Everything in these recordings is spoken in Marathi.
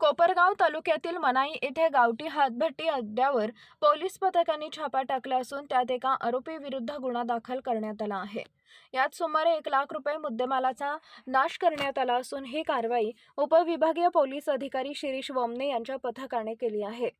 कोपरगाव तालुक्यातील मनाई येथे गावठी हातभट्टी अड्ड्यावर पोलीस पथकाने छापा टाकला असून त्यात एका आरोपीविरुद्ध गुन्हा दाखल करण्यात आला आहे. यात सुमारे एक लाख रुपये मुद्देमालाचा नाश करण्यात आला असून ही कारवाई उपविभागीय पोलीस अधिकारी शिरीष वमने यांच्या पथकाने केली आहे.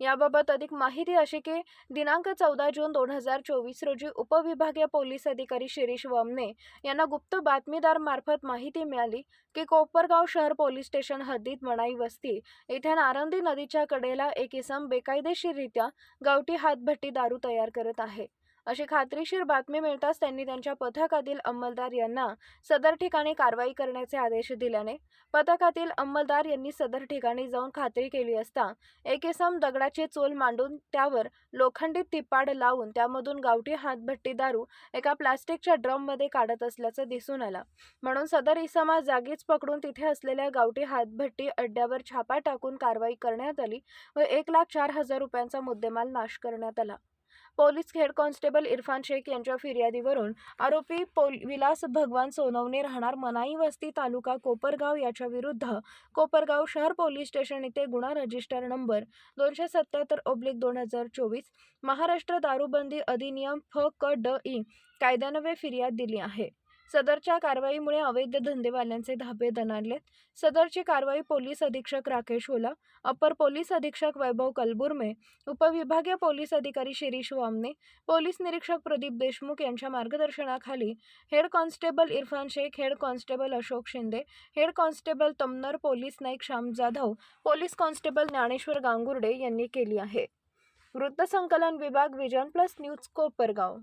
याबाबत अधिक माहिती अशी की दिनांक चौदा जून दोन हजार चोवीस रोजी उपविभागीय पोलीस अधिकारी शिरीष वमने यांना गुप्त बातमीदार मार्फत माहिती मिळाली की कोपरगाव शहर पोलीस स्टेशन हद्दीत मणाई वस्ती येथे नारंदी नदीच्या कडेला एक इसम बेकायदेशीररित्या गावठी हातभट्टी दारू तयार करत आहे. अशी खात्रीशीर बातमी मिळताच त्यांनी त्यांच्या पथकातील अंमलदार यांना सदर ठिकाणी कारवाई करण्याचे आदेश दिल्याने पथकातील अंमलदार यांनी सदर ठिकाणी जाऊन खात्री केली असता एकेसम दगडाची चोल मांडून त्यावर लोखंडी तिपाड लावून त्यामधून गावठी हातभट्टी दारू एका प्लास्टिकच्या ड्रममध्ये काढत असल्याचं दिसून आलं. म्हणून सदर इसमा जागीच पकडून तिथे असलेल्या गावठी हातभट्टी अड्ड्यावर छापा टाकून कारवाई करण्यात आली व एक लाख चार हजार रुपयांचा मुद्देमाल नाश करण्यात आला. Police head constable Irfan Shaikh यांच्या फिर्यादीवरून आरोपी पोल विलास भगवान सोनवणे राहणार मनाई वस्ती तालुका कोपरगाव याच्या विरुद्ध. कोपरगाव शहर पोलीस स्टेशन येथे गुन्हा रजिस्टर नंबर दोनशे सत्याहत्तर ओब्लिक दोन हजार चोवीस महाराष्ट्र दारूबंदी अधिनियम फ क ड ई कायद्यान्वये फिर्याद दिली आहे. सदरच्या कारवाईमुळे अवैध धंदेवाल्यांचे धाबे दणाणलेत सदरची कारवाई पोलीस अधीक्षक राकेश ओला अपर पोलीस अधीक्षक वैभव कलबुर्मे उपविभागीय पोलीस अधिकारी शिरीष वामने पोलीस निरीक्षक प्रदीप देशमुख यांच्या मार्गदर्शनाखाली head constable Irfan Shaikh head constable Ashok Shinde head constable Tamnar police Naik Shyam Jadhav police constable Dnyaneshwar Gangurde यांनी केली आहे. वृत्तसंकलन विभाग विजन प्लस न्यूज कोपरगाव.